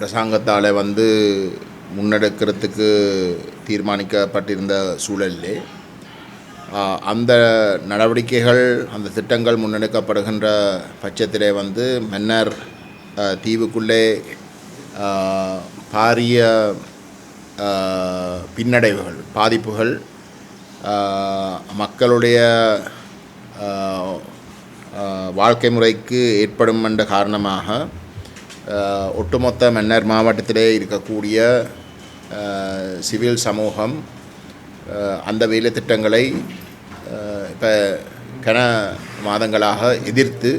அரசாங்கத்தால் வந்து முன்னெடுக்கிறதுக்கு தீர்மானிக்கப்பட்டிருந்த சூழலிலே அந்த நடவடிக்கைகள் அந்த திட்டங்கள் முன்னெடுக்கப்படுகின்ற பட்சத்திலே வந்து மன்னர் தீவுக்குள்ளே பாரிய பின்னடைவுகள் பாதிப்புகள் மக்களுடைய வாழ்க்கை முறைக்கு ஏற்படும் என்ற காரணமாக ஒட்டுமொத்த மன்னர் மாவட்டத்திலே இருக்கக்கூடிய சிவில் சமூகம் அந்த வேலை திட்டங்களை இப்போ கன மாதங்களாக எதிர்த்து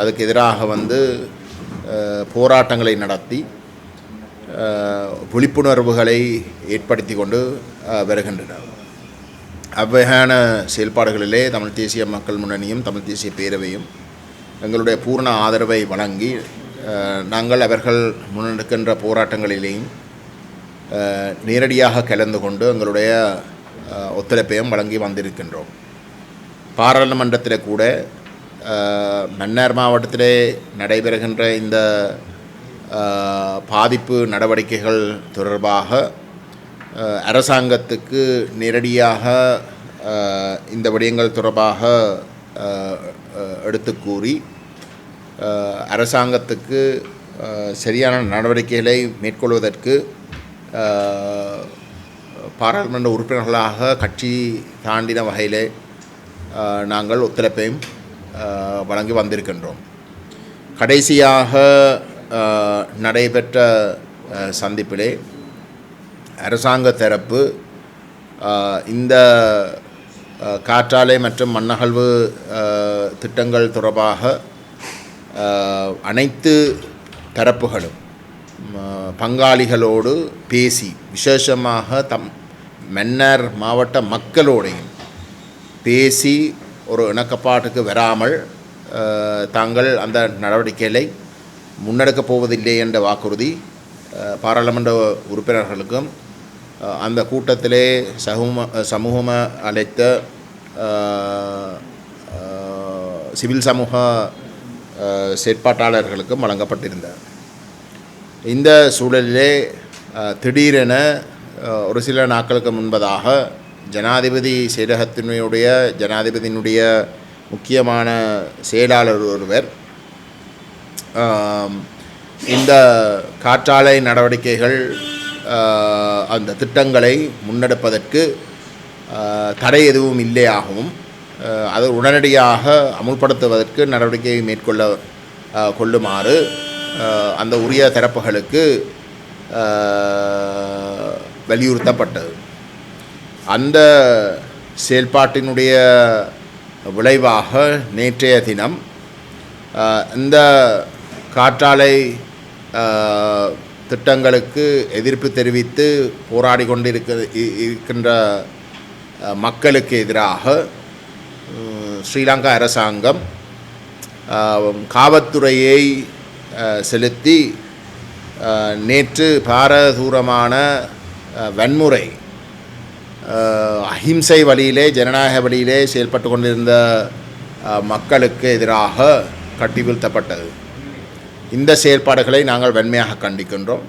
அதுக்கு எதிராக வந்து போராட்டங்களை நடத்தி விழிப்புணர்வுகளை ஏற்படுத்தி கொண்டு வருகின்றனர். அவ்வகையான செயல்பாடுகளிலே தமிழ் தேசிய மக்கள் முன்னணியும் தமிழ் தேசிய பேரவையும் எங்களுடைய பூர்ண ஆதரவை வழங்கி நாங்கள் அவர்கள் முன்னெடுக்கின்ற போராட்டங்களிலேயும் நேரடியாக கலந்து கொண்டு எங்களுடைய ஒத்துழைப்பையும் வழங்கி வந்திருக்கின்றோம். பாராளுமன்றத்தில் கூட மன்னார் மாவட்டத்திலே நடைபெறுகின்ற இந்த பாதிப்பு நடவடிக்கைகள் தொடர்பாக அரசாங்கத்துக்கு நேரடியாக இந்த விடயங்கள் தொடர்பாக எடுத்து கூறி அரசாங்கத்துக்கு சரியான நடவடிக்கைகளை மேற்கொள்வதற்கு பாராளுமன்ற உறுப்பினர்களாக கட்சி தாண்டின வகையிலே நாங்கள் ஒத்துழைப்பையும் வழங்கி வந்திருக்கின்றோம். கடைசியாக நடைபெற்ற சந்திப்பிலே அரசாங்க தரப்பு இந்த காற்றாலை மற்றும் மண்ணகழ்வு திட்டங்கள் தொடர்பாக அனைத்து தரப்புகளும் பங்காளிகளோடு பேசி விசேஷமாக தம் மன்னர் மாவட்ட மக்களோடையும் பேசி ஒரு இணக்கப்பாட்டுக்கு வராமல் தாங்கள் அந்த நடவடிக்கைகளை முன்னெடுக்கப் போவதில்லை என்ற வாக்குறுதி பாராளுமன்ற உறுப்பினர்களுக்கும் அந்த கூட்டத்திலே சமூக சமூகம அழைத்த சிவில் சமூக செயற்பாட்டாளர்களுக்கும் வழங்கப்பட்டிருந்தார் இந்த சூழலிலே திடீரென ஒரு சில நாட்களுக்கு முன்பதாக ஜனாதிபதி செயலகத்தினுடைய ஜனாதிபதியினுடைய முக்கியமான செயலாளர் ஒருவர் இந்த காற்றாலை நடவடிக்கைகள் அந்த திட்டங்களை முன்னெடுப்பதற்கு தடை எதுவும் இல்லையாகவும் அதை உடனடியாக அமுல்படுத்துவதற்கு நடவடிக்கை மேற்கொள்ள கொள்ளுமாறு அந்த உரிய தரப்புகளுக்கு வலியுறுத்தப்பட்டது. அந்த செயல்பாட்டினுடைய விளைவாக நேற்றைய தினம் இந்த காற்றாலை திட்டங்களுக்கு எதிர்ப்பு தெரிவித்து போராடி கொண்டிருக்க இ- இருக்கின்ற மக்களுக்கு எதிராக ஸ்ரீலங்கா அரசாங்கம் காவல்துறையை செலுத்தி நேற்று பாரதூரமான வன்முறை அஹிம்சை வழியிலே ஜனநாயக வழியிலே செயல்பட்டு கொண்டிருந்த மக்களுக்கு எதிராக கட்டி வீழ்த்தப்பட்டது. இந்த செயல்பாடுகளை நாங்கள் வன்மையாக கண்டிக்கின்றோம்.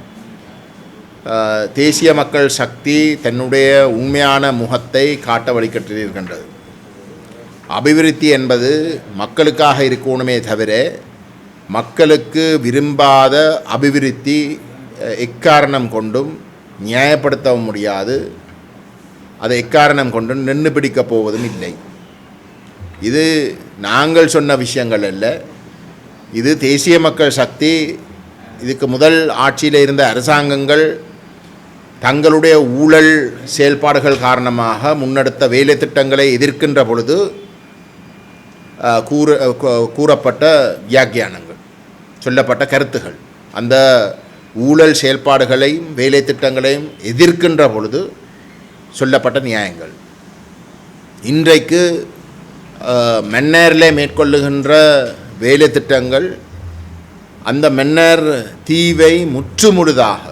தேசிய மக்கள் சக்தி தன்னுடைய உண்மையான முகத்தை காட்ட வழிகட்டிருக்கின்றது அபிவிருத்தி என்பது மக்களுக்காக இருக்கணுமே தவிர மக்களுக்கு விரும்பாத அபிவிருத்தி எக்காரணம் கொண்டும் நியாயப்படுத்தவும் முடியாது. அதை எக்காரணம் கொண்டும் நின்று பிடிக்கப் போவதும் இல்லை. இது நாங்கள் சொன்ன விஷயங்கள் அல்ல. இது தேசிய மக்கள் சக்தி இதுக்கு முதல் ஆட்சியில் இருந்த அரசாங்கங்கள் தங்களுடைய ஊழல் செயல்பாடுகள் காரணமாக முன்னெடுத்த வேலை திட்டங்களை எதிர்க்கின்ற பொழுது கூற கூறப்பட்ட வியாக்கியானங்கள் சொல்லப்பட்ட கருத்துகள். அந்த ஊழல் செயல்பாடுகளையும் வேலை திட்டங்களையும் எதிர்க்கின்ற பொழுது சொல்லப்பட்ட நியாயங்கள். இன்றைக்கு அஹ், மன்னரில் மேற்கொள்ளுகின்ற வேலை திட்டங்கள் அந்த மன்னர் தீவை முற்றுமுழுதாக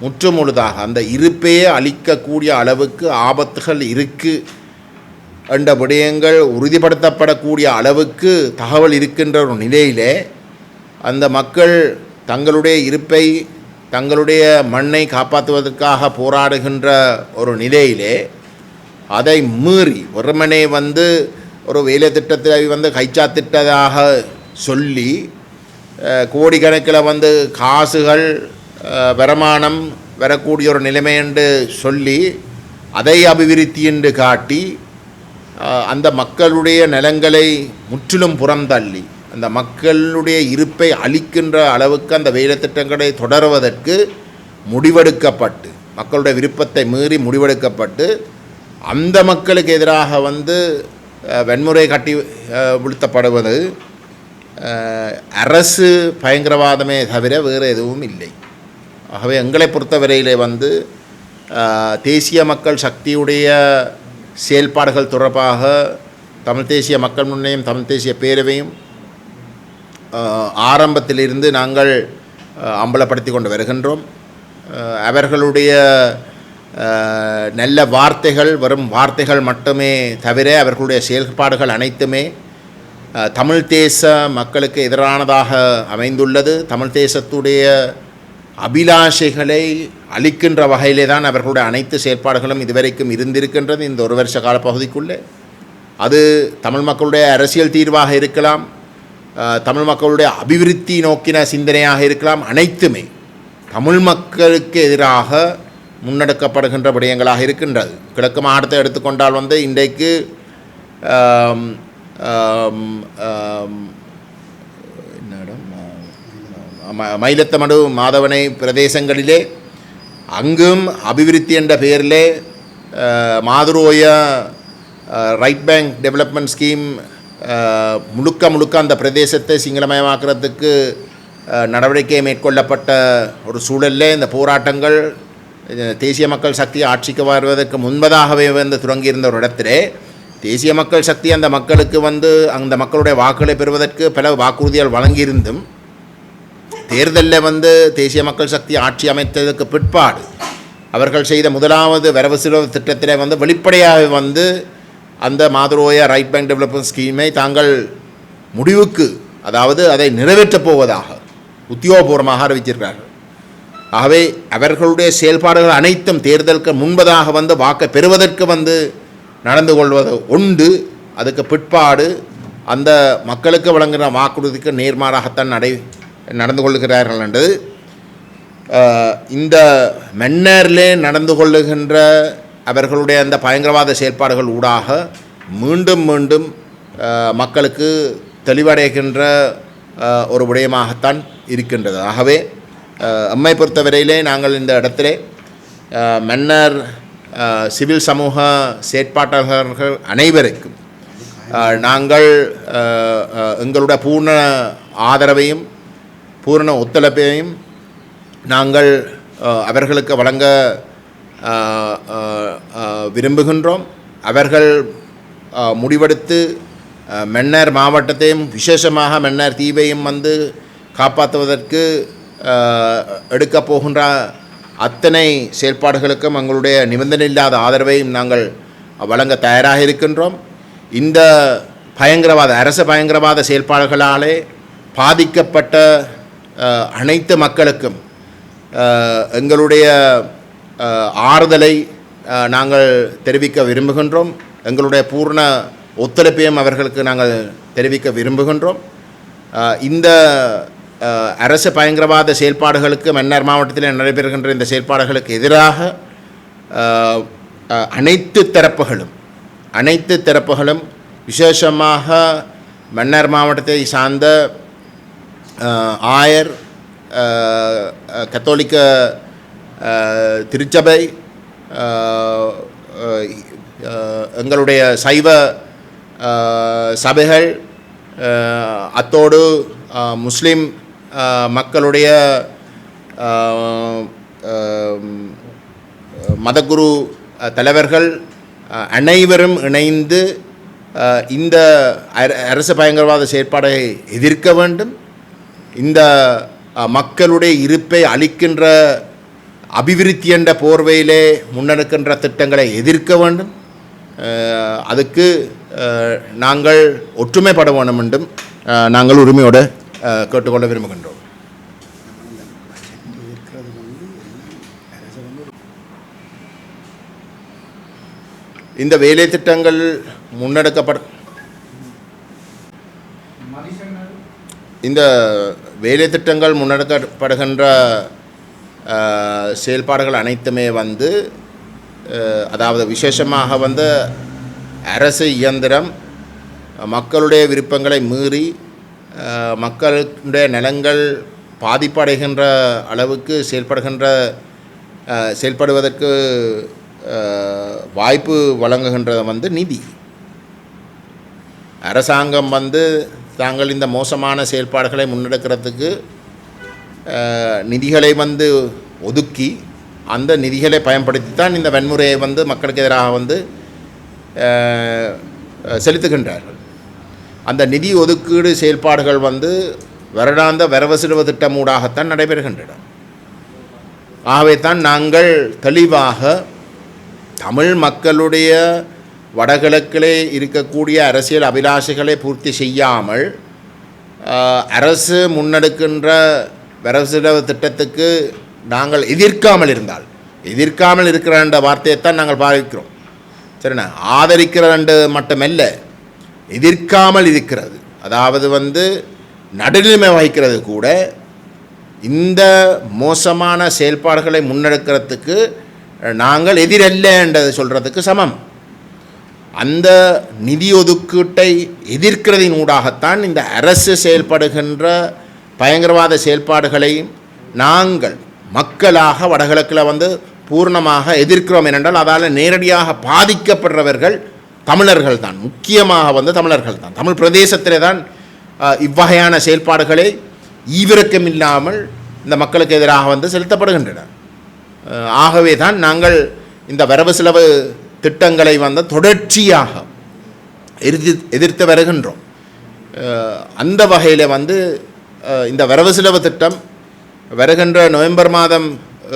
முற்றுமுழுதாக அந்த இருப்பையே அழிக்கக்கூடிய அளவுக்கு ஆபத்துகள் இருக்குது என்ற விடயங்கள் உறுதிப்படுத்தப்படக்கூடிய அளவுக்கு தகவல் இருக்கின்ற ஒரு நிலையிலே அந்த மக்கள் தங்களுடைய இருப்பை தங்களுடைய மண்ணை காப்பாற்றுவதற்காக போராடுகின்ற ஒரு நிலையிலே அதை மீறி ஒருமனே வந்து ஒரு வேலை திட்டத்தை வந்து கைச்சாத்திட்டதாக சொல்லி கோடிக்கணக்கில் வந்து காசுகள் வருமானம் வரக்கூடிய ஒரு நிலைமை என்று சொல்லி அதை அபிவிருத்தி என்று காட்டி அந்த மக்களுடைய நிலங்களை முற்றிலும் புறந்தள்ளி அந்த மக்களுடைய இருப்பை அளிக்கின்ற அளவுக்கு அந்த வேலை திட்டங்களை தொடருவதற்கு முடிவெடுக்கப்பட்டு மக்களுடைய விருப்பத்தை மீறி முடிவெடுக்கப்பட்டு அந்த மக்களுக்கு எதிராக வந்து அஹ், வன்முறை கட்டி அஹ், வீழ்த்தப்படுவது அரசு பயங்கரவாதமே தவிர வேறு எதுவும் இல்லை. ஆகவே எங்களை பொறுத்தவரையிலே வந்து தேசிய மக்கள் சக்தியுடைய செயல்பாடுகள் தொடர்பாக தமிழ் தேசிய மக்கள் முன்னையும் தமிழ் தேசிய பேரவையும் ஆரம்பத்திலிருந்து நாங்கள் அம்பலப்படுத்தி கொண்டு வருகின்றோம். அவர்களுடைய நல்ல வார்த்தைகள் வரும் வார்த்தைகள் மட்டுமே தவிர அவர்களுடைய செயல்பாடுகள் அனைத்துமே தமிழ் தேச மக்களுக்கு எதிரானதாக அமைந்துள்ளது. தமிழ் தேசத்துடைய அபிலாஷைகளை அளிக்கின்ற வகையிலே தான் அவர்களுடைய அனைத்து செயற்பாடுகளும் இதுவரைக்கும் இருந்திருக்கின்றது இந்த ஒரு வருஷ காலப்பகுதிக்குள்ளே அது தமிழ் மக்களுடைய அரசியல் தீர்வாக இருக்கலாம் தமிழ் மக்களுடைய அபிவிருத்தி நோக்கின சிந்தனையாக இருக்கலாம் அனைத்துமே தமிழ் மக்களுக்கு எதிராக முன்னெடுக்கப்படுகின்ற விடயங்களாக இருக்கின்றது கிழக்கு மாவட்டத்தை எடுத்துக்கொண்டால் வந்து இன்றைக்கு என்ன இடம்? மயிலத்தமடு மாதவனை பிரதேசங்களிலே அங்கும் அபிவிருத்தி என்ற பெயரிலே மாதுரோய ரைட் பேங்க் டெவலப்மெண்ட் ஸ்கீம் முழுக்க முழுக்க அந்த பிரதேசத்தை சிங்களமயமாக்குறதுக்கு நடவடிக்கை மேற்கொள்ளப்பட்ட ஒரு சூழலில் இந்த போராட்டங்கள் தேசிய மக்கள் சக்தி ஆட்சிக்கு வருவதற்கு முன்பதாகவே வந்து துவங்கியிருந்த ஒரு இடத்திலே தேசிய மக்கள் சக்தி அந்த மக்களுக்கு வந்து அந்த மக்களுடைய வாக்குகளை பெறுவதற்கு பல வாக்குறுதிகள் வழங்கியிருந்தும் தேர்தலில் வந்து தேசிய மக்கள் சக்தி ஆட்சி அமைத்ததுக்கு பிற்பாடு அவர்கள் செய்த முதலாவது வரவு செலவு திட்டத்தில் வந்து வெளிப்படையாக வந்து அந்த மாதுரோய ரைட் பேங்க் டெவலப்மெண்ட் ஸ்கீமை தாங்கள் முடிவுக்கு அதாவது அதை நிறைவேற்றப் போவதாக உத்தியோகபூர்வமாக அறிவித்திருக்கிறார்கள். ஆகவே அவர்களுடைய செயல்பாடுகள் அனைத்தும் தேர்தலுக்கு முன்பதாக வந்து வாக்கை பெறுவதற்கு வந்து நடந்து கொள்வது உண்டு. அதுக்கு பிற்பாடு அந்த மக்களுக்கு வழங்குகிற வாக்குறுதிக்கு நேர்மாறாகத்தான் நடை நடந்து கொள்கிறார்கள் என்றது இந்த மன்னரிலே நடந்து கொள்ளுகின்ற அவர்களுடைய அந்த பயங்கரவாத செயல்பாடுகள் ஊடாக மீண்டும் மீண்டும் மக்களுக்கு தெளிவடைகின்ற ஒரு விடயமாகத்தான் இருக்கின்றது. ஆகவே அம்மை பொறுத்தவரையிலே நாங்கள் இந்த இடத்திலே மன்னர் சிவில் சமூக செயற்பாட்டாளர்கள் அனைவருக்கும் நாங்கள் எங்களுடைய பூர்ண ஆதரவையும் பூரண ஒத்துழைப்பையும் நாங்கள் அவர்களுக்கு வழங்க விரும்புகின்றோம். அவர்கள் முடிவெடுத்து மென்னர் மன்னர் மாவட்டத்தையும் விசேஷமாக மன்னர் தீவையும் வந்து காப்பாற்றுவதற்கு எடுக்கப் போகின்ற அத்தனை செயல்பாடுகளுக்கும் எங்களுடைய நிபந்தனை இல்லாத ஆதரவையும் நாங்கள் வழங்க தயாராக இருக்கின்றோம். இந்த பயங்கரவாத அரச பயங்கரவாத செயல்பாடுகளாலே பாதிக்கப்பட்ட அனைத்து மக்களுக்கும் எங்களுடைய ஆறுதலை நாங்கள் தெரிவிக்க விரும்புகின்றோம். எங்களுடைய பூர்ண ஒத்துழைப்பையும் அவர்களுக்கு நாங்கள் தெரிவிக்க விரும்புகின்றோம். இந்த அரசு பயங்கரவாத செயல்பாடுகளுக்கு மன்னார் மாவட்டத்தில் நடைபெறுகின்ற இந்த செயல்பாடுகளுக்கு எதிராக அனைத்து தரப்புகளும் அனைத்து தரப்புகளும் விசேஷமாக மன்னார் மாவட்டத்தை சார்ந்த ஆயர் கத்தோலிக்க திருச்சபை எங்களுடைய சைவ சபைகள் அத்தோடு முஸ்லீம் முஸ்லிம் மக்களுடைய மதகுரு தலைவர்கள் அனைவரும் இணைந்து இந்த அர- அரசு பயங்கரவாத செயற்பாடை எதிர்க்க வேண்டும். இந்த மக்களுடைய இருப்பை அளிக்கின்ற அபிவிருத்தி என்ற போர்வையிலே முன்னெடுக்கின்ற திட்டங்களை எதிர்க்க வேண்டும். அதுக்கு நாங்கள் ஒற்றுமைப்பட வேண்டும் என்றும் நாங்கள் உரிமையோடு கேட்டுக்கொள்ள விரும்புகின்றோம். இந்த வேலை திட்டங்கள் முன்னெடுக்கப்பட இந்த வேலை திட்டங்கள் முன்னெடுக்கப்படுகின்ற செயல்பாடுகள் அனைத்துமே வந்து அதாவது விசேஷமாக வந்து அரசு இயந்திரம் மக்களுடைய விருப்பங்களை மீறி மக்களுடைய நிலங்கள் பாதிப்படைகின்ற அளவுக்கு செயல்படுகின்ற செயல்படுவதற்கு வாய்ப்பு வழங்குகின்றது வந்து நிதி. அரசாங்கம் வந்து தாங்கள் இந்த மோசமான செயல்பாடுகளை முன்னெடுக்கிறதுக்கு நிதிகளை வந்து ஒதுக்கி அந்த நிதிகளை பயன்படுத்தி தான் இந்த வன்முறையை வந்து மக்களுக்கு எதிராக வந்து செலுத்துகின்றார்கள். அந்த நிதி ஒதுக்கீடு செயல்பாடுகள் வந்து வருடாந்த வரவு செலவு திட்டமூடாகத்தான் நடைபெறுகின்றன. ஆகவே தான் நாங்கள் தெளிவாக தமிழ் மக்களுடைய வடகிழக்கிலே இருக்கக்கூடிய அரசியல் அபிலாஷைகளை பூர்த்தி செய்யாமல் அரசு முன்னெடுக்கின்ற வரவு திட்டத்துக்கு நாங்கள் எதிர்க்காமல் இருந்தால் எதிர்க்காமல் இருக்கிற என்ற வார்த்தையைத்தான் நாங்கள் பாவிக்கிறோம். சரிண்ணா? ஆதரிக்கிறது மட்டுமல்ல எதிர்க்காமல் இருக்கிறது. அதாவது வந்து நடுநிலைமை வகிக்கிறது கூட இந்த மோசமான செயல்பாடுகளை முன்னெடுக்கிறதுக்கு நாங்கள் எதிரல்ல என்றது சொல்கிறதுக்கு சமம். அந்த நிதி ஒதுக்கீட்டை எதிர்க்கிறதின் ஊடாகத்தான் இந்த அரசு செயல்படுகின்ற பயங்கரவாத செயல்பாடுகளை நாங்கள் மக்களாக வடகிழக்கில் வந்து பூர்ணமாக எதிர்க்கிறோம் ஏனென்றால் அதால் நேரடியாக பாதிக்கப்படுறவர்கள் தமிழர்கள் தான். முக்கியமாக வந்து தமிழர்கள் தான். தமிழ் பிரதேசத்திலே தான் இவ்வகையான செயல்பாடுகளை ஈவிரக்கம் இல்லாமல் இந்த மக்களுக்கு எதிராக வந்து செலுத்தப்படுகின்றன. ஆகவே தான் நாங்கள் இந்த வரவு செலவு திட்டங்களை வந்து தொடர்ச்சியாக எதிர்த்து எதிர்த்து வருகின்றோம். அந்த வகையில் வந்து இந்த வரவு செலவு திட்டம் வருகின்ற நவம்பர் மாதம்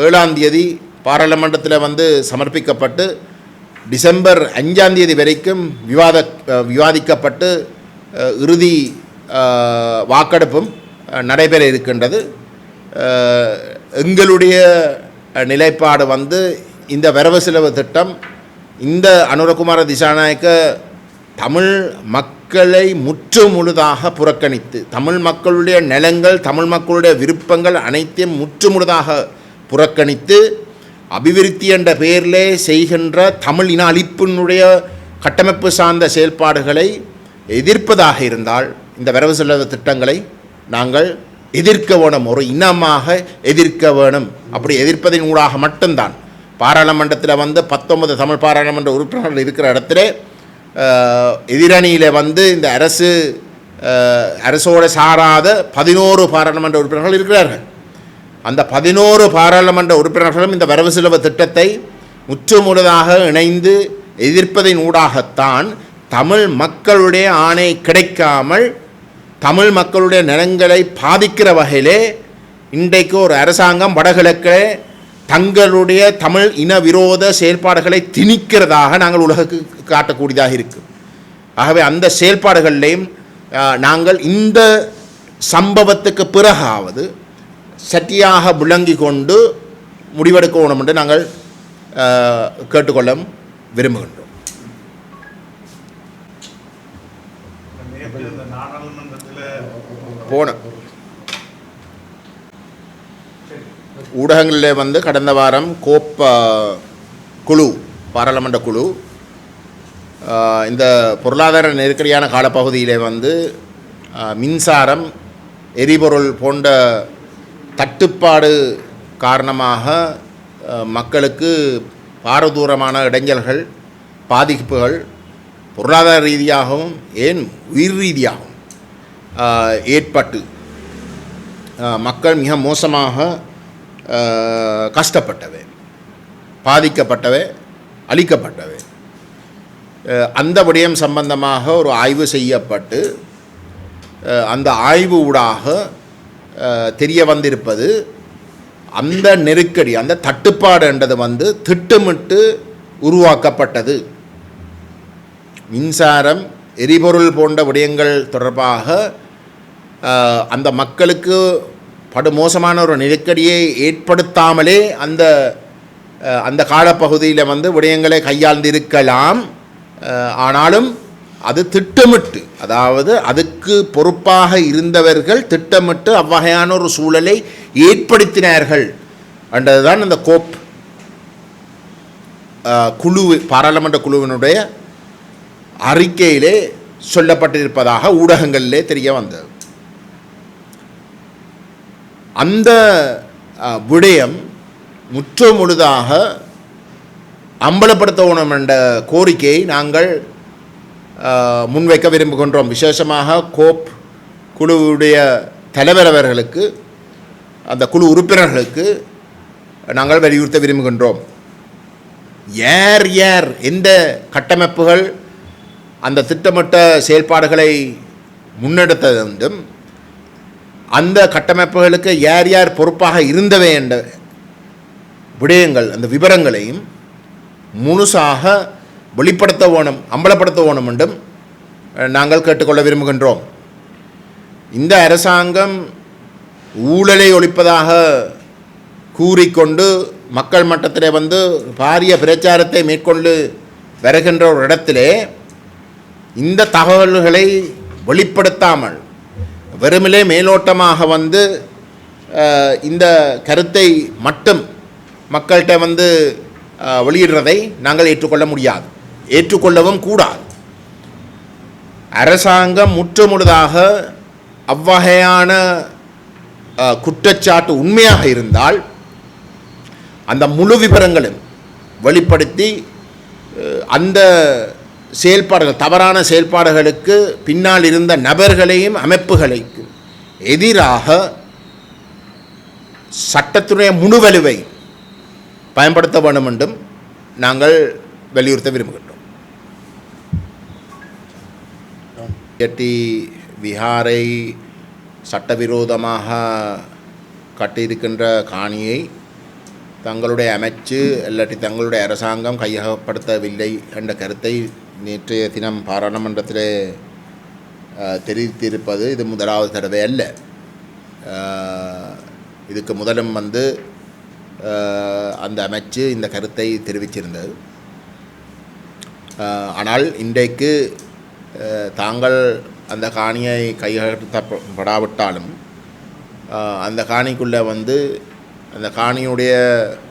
ஏழாம் தேதி பாராளுமன்றத்தில் வந்து சமர்ப்பிக்கப்பட்டு டிசம்பர் அஞ்சாம் தேதி வரைக்கும் விவாத விவாதிக்கப்பட்டு இறுதி வாக்கெடுப்பும் நடைபெற இருக்கின்றது. எங்களுடைய நிலைப்பாடு வந்து இந்த வரவு செலவு திட்டம் இந்த அனுரகுமார திசாநாயக்க தமிழ் மக்களை முற்று முழுதாக புறக்கணித்து தமிழ் மக்களுடைய நிலங்கள் தமிழ் மக்களுடைய விருப்பங்கள் அனைத்தையும் முற்று முழுதாக புறக்கணித்து அபிவிருத்தி என்ற பெயரிலே செய்கின்ற தமிழ் இன அழிப்பினுடைய கட்டமைப்பு சார்ந்த செயல்பாடுகளை எதிர்ப்பதாக இருந்தால் இந்த வரவு செலவு திட்டங்களை நாங்கள் எதிர்க்க வேணும் ஒரு இனமாக எதிர்க்க வேணும். அப்படி எதிர்ப்பதின் ஊடாக மட்டும்தான். பாராளுமன்றத்தில் வந்து பத்தொன்பது தமிழ் பாராளுமன்ற உறுப்பினர்கள் இருக்கிற இடத்துல எதிரணியில் வந்து இந்த அரசு அரசோடு சாராத பதினோரு பாராளுமன்ற உறுப்பினர்கள் இருக்கிறார்கள். அந்த பதினோரு பாராளுமன்ற உறுப்பினர்களும் இந்த வரவு செலவு திட்டத்தை முற்றுமுழுதாக இணைந்து எதிர்ப்பதின் ஊடாகத்தான் தமிழ் மக்களுடைய ஆணை கிடைக்காமல் தமிழ் மக்களுடைய நிலங்களை பாதிக்கிற வகையிலே இன்றைக்கு ஒரு அரசாங்கம் வடகிழக்கே தங்களுடைய தமிழ் இன விரோத செயல்பாடுகளை திணிக்கிறதாக நாங்கள் உலகுக்கு காட்டக்கூடியதாக இருக்கு. ஆகவே அந்த செயல்பாடுகளிலையும் நாங்கள் இந்த சம்பவத்துக்கு பிறகாவது சட்டியாக விளங்கி கொண்டு முடிவெடுக்க வேணும் என்று நாங்கள் கேட்டுக்கொள்ள விரும்புகின்றோம். போன ஊடகங்களில் வந்து கடந்த வாரம் கோப்ப குழு பாராளுமன்ற குழு இந்த பொருளாதார நெருக்கடியான காலப்பகுதியிலே வந்து மின்சாரம் எரிபொருள் போன்ற தட்டுப்பாடு காரணமாக மக்களுக்கு பாரதூரமான இடைஞ்சல்கள் பாதிப்புகள் பொருளாதார ரீதியாகவும் ஏன் உயிர் ரீதியாகவும் ஏற்பட்டு மக்கள் மிக மோசமாக கஷ்டப்பட்டவை பாதிக்கப்பட்டவை அழிக்கப்பட்டவை. அந்த விடயம் சம்பந்தமாக ஒரு ஆய்வு செய்யப்பட்டு அந்த ஆய்வு ஊடாக தெரிய வந்திருப்பது அந்த நெருக்கடி அந்த தட்டுப்பாடு என்றது வந்து திட்டமிட்டு உருவாக்கப்பட்டது. மின்சாரம் எரிபொருள் போன்ற விடயங்கள் தொடர்பாக அந்த மக்களுக்கு படுமோசமான ஒரு நெருக்கடியை ஏற்படுத்தாமலே அந்த அந்த காலப்பகுதியில் வந்து விடயங்களை கையாண்டிருக்கலாம். ஆனாலும் அது திட்டமிட்டு அதாவது அதுக்கு பொறுப்பாக இருந்தவர்கள் திட்டமிட்டு அவ்வகையான ஒரு சூழலை ஏற்படுத்தினார்கள் என்றதுதான் அந்த கோப். குழு பாராளுமன்ற குழுவினுடைய அறிக்கையிலே சொல்லப்பட்டிருப்பதாக ஊடகங்களிலே தெரிய வந்தது. அந்த விடயம் முற்று முழுதாக அம்பலப்படுத்த வேணும் என்ற கோரிக்கையை நாங்கள் முன்வைக்க விரும்புகின்றோம். விசேஷமாக கோப் குழுவுடைய தலைவர் அவர்களுக்கு அந்த குழு உறுப்பினர்களுக்கு நாங்கள் வலியுறுத்த விரும்புகின்றோம். யார் யார் எந்த கட்டமைப்புகள் அந்த திட்டமிட்ட செயல்பாடுகளை முன்னெடுத்தது அந்த கட்டமைப்புகளுக்கு யார் யார் பொறுப்பாக இருந்தவை என்ற விடயங்கள் அந்த விவரங்களையும் முழுசாக வெளிப்படுத்த வேணும் அம்பலப்படுத்த வேணும் என்றும் நாங்கள் கேட்டுக்கொள்ள விரும்புகின்றோம். இந்த அரசாங்கம் ஊழலை ஒழிப்பதாக கூறிக்கொண்டு மக்கள் மட்டத்திலே வந்து பாரிய பிரச்சாரத்தை மேற்கொண்டு வருகின்ற ஒரு இடத்திலே இந்த தகவல்களை வெளிப்படுத்தாமல் வெறுமிலே மேலோட்டமாக வந்து இந்த கருத்தை மட்டும் மக்கள்கிட்ட வந்து வெளியிடுறதை நாங்கள் ஏற்றுக்கொள்ள முடியாது. ஏற்றுக்கொள்ளவும் கூடாது. அரசாங்கம் முற்றுமுழுதாக அவ்வகையான குற்றச்சாட்டு உண்மையாக இருந்தால் அந்த முழு விவரங்களும் வெளிப்படுத்தி அந்த செயல்பாடுகள் தவறான செயல்பாடுகளுக்கு பின்னால் இருந்த நபர்களையும் அமைப்புகளுக்கு எதிராக சட்டத்துடைய முழுவலுவை பயன்படுத்த வேண்டும் என்றும் நாங்கள் வலியுறுத்த விரும்புகின்றோம். எட்டி விஹாரை சட்டவிரோதமாக கட்டியிருக்கின்ற காணியை தங்களுடைய அமைச்சு இல்லாட்டி தங்களுடைய அரசாங்கம் கையகப்படுத்தவில்லை என்ற கருத்தை நேற்றைய தினம் பாராளுமன்றத்தில் தெரிவித்திருப்பது இது முதலாவது தடவை அல்ல. இதுக்கு முதலும் வந்து அந்த அமைச்சு இந்த கருத்தை தெரிவிச்சிருந்தது. ஆனால் இன்றைக்கு தாங்கள் அந்த காணியை கையகப்படுத்தப்படாவிட்டாலும் அந்த காணிக்குள்ளே வந்து அந்த காணியுடைய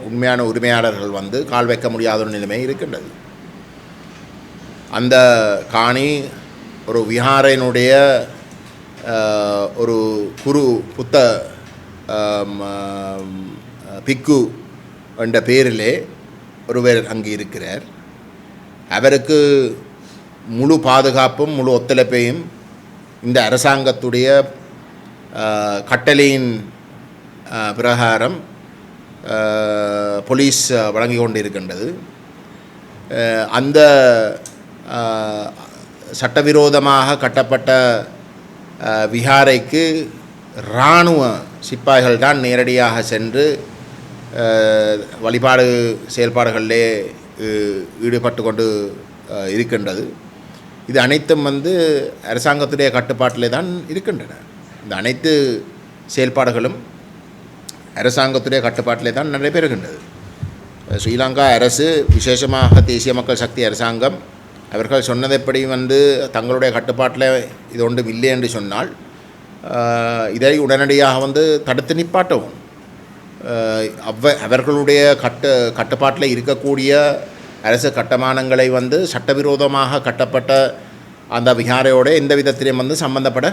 உண்மையான உரிமையாளர்கள் வந்து கால் வைக்க முடியாத ஒரு நிலைமை இருக்கின்றது. அந்த காணி ஒரு விஹாரையினுடைய ஒரு குரு புத்த பிக்கு என்ற பேரிலே ஒருவர் அங்கு இருக்கிறார். அவருக்கு முழு பாதுகாப்பும் முழு ஒத்துழைப்பையும் இந்த அரசாங்கத்துடைய கட்டளையின் பிரகாரம் போலீஸ் வழங்கி கொண்டிருக்கின்றது அந்த சட்டவிரோதமாக கட்டப்பட்ட விஹாரைக்கு இராணுவ சிப்பாய்கள் தான் நேரடியாக சென்று வழிபாடு செயல்பாடுகளிலே ஈடுபட்டு கொண்டு இருக்கின்றது. இது அனைத்தும் வந்து அரசாங்கத்துடைய கட்டுப்பாட்டிலே தான் இருக்கின்றன. இந்த அனைத்து செயல்பாடுகளும் அரசாங்கத்துடைய கட்டுப்பாட்டிலே தான் நடைபெறுகின்றது. ஸ்ரீலங்கா அரசு விசேஷமாக தேசிய மக்கள் சக்தி அரசாங்கம் அவர்கள் சொன்னதைப்படி வந்து தங்களுடைய கட்டுப்பாட்டில் இது ஒன்றும் இல்லை என்று சொன்னால் இதை உடனடியாக வந்து தடுத்து நிப்பாட்டவும். அவ்வ அவ அவர்களுடைய கட்டு கட்டுப்பாட்டில் இருக்கக்கூடிய அரசு கட்டமானங்களை வந்து சட்டவிரோதமாக கட்டப்பட்ட அந்த விகாரையோடு எந்த விதத்திலையும் வந்து சம்பந்தப்பட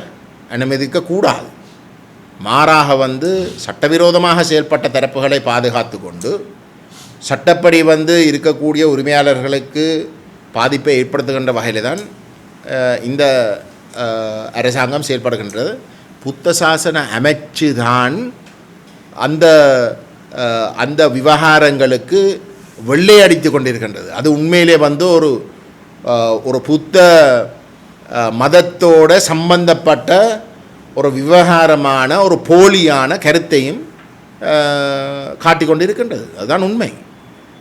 அனுமதிக்கக்கூடாது. மாறாக வந்து சட்டவிரோதமாக செயல்பட்ட தரப்புகளை பாதுகாத்து கொண்டு சட்டப்படி வந்து இருக்கக்கூடிய உரிமையாளர்களுக்கு பாதிப்பை ஏற்படுத்துகின்ற வகையில் தான் இந்த அரசாங்கம் செயல்படுகின்றது. புத்த சாசன அமைச்சு தான் அந்த அந்த விவகாரங்களுக்கு வெள்ளை அடித்து கொண்டிருக்கின்றது. அது உண்மையிலே வந்து ஒரு ஒரு புத்த மதத்தோட சம்பந்தப்பட்ட ஒரு விவகாரமான ஒரு போலியான கருத்தையும் காட்டிக்கொண்டு இருக்கின்றது அதுதான் உண்மை.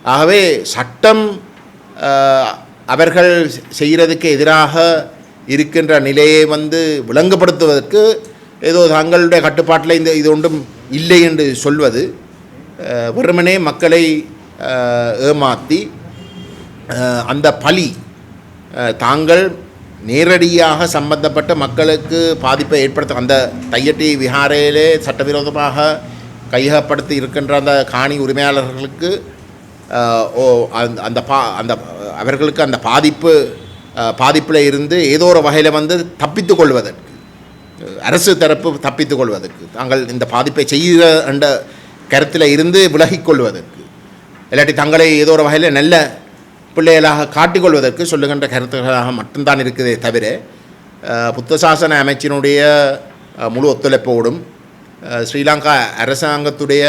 ஆகவே சட்டம் அவர்கள் செய்கிறதுக்கு எதிராக இருக்கின்ற நிலையை வந்து விளங்கப்படுத்துவதற்கு ஏதோ தங்களுடைய கட்டுப்பாட்டில் இந்த இது ஒன்றும் இல்லை என்று சொல்வது வெறுமனே மக்களை ஏமாற்றி அந்த பழி தாங்கள் நேரடியாக சம்பந்தப்பட்ட மக்களுக்கு பாதிப்பை ஏற்படுத்த அந்த தையட்டி விஹாரையிலே சட்டவிரோதமாக கையகப்படுத்தி இருக்கின்ற அந்த காணி உரிமையாளர்களுக்கு ஓ அந்த அந்த பா அந்த அவர்களுக்கு அந்த பாதிப்பு பாதிப்பில் இருந்து ஏதோ ஒரு வகையில் வந்து தப்பித்து கொள்வதற்கு அரசு தரப்பு தப்பித்து கொள்வதற்கு தாங்கள் இந்த பாதிப்பை செய்கிற என்ற கருத்தில் இருந்து விலகிக் கொள்வதற்கு இல்லாட்டி தங்களை ஏதோ ஒரு வகையில் நல்ல பிள்ளைகளாக காட்டிக்கொள்வதற்கு சொல்லுகின்ற கருத்துக்களாக மட்டும்தான் இருக்குதே தவிர புத்தசாசன புத்த சாசன அமைச்சினுடைய முழு ஒத்துழைப்போடும் ஸ்ரீலங்கா அரசாங்கத்துடைய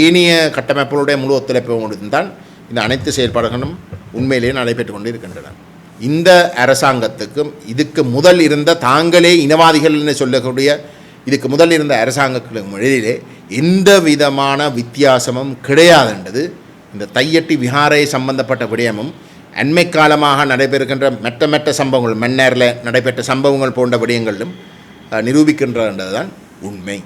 ஏனைய கட்டமைப்புகளுடைய முழு ஒத்துழைப்போடும் தான் இந்த அனைத்து செயல்பாடுகளும் உண்மையிலேயே நடைபெற்று கொண்டு இருக்கின்றன இந்த அரசாங்கத்துக்கும் இதுக்கு முதல் இருந்த தாங்களே இனவாதிகள்னு சொல்லக்கூடிய இதுக்கு முதல் இருந்த அரசாங்கங்களுக்கு இடையிலே எந்த விதமான வித்தியாசமும் கிடையாதுன்றது. இந்த தையட்டி விஹாரை சம்பந்தப்பட்ட விடயமும் அண்மை காலமாக நடைபெறுகின்ற மெட்ட மெட்ட சம்பவங்கள் மன்னரில் நடைபெற்ற சம்பவங்கள் போன்ற விடயங்களிலும் நிரூபிக்கின்றதுதான் உண்மை.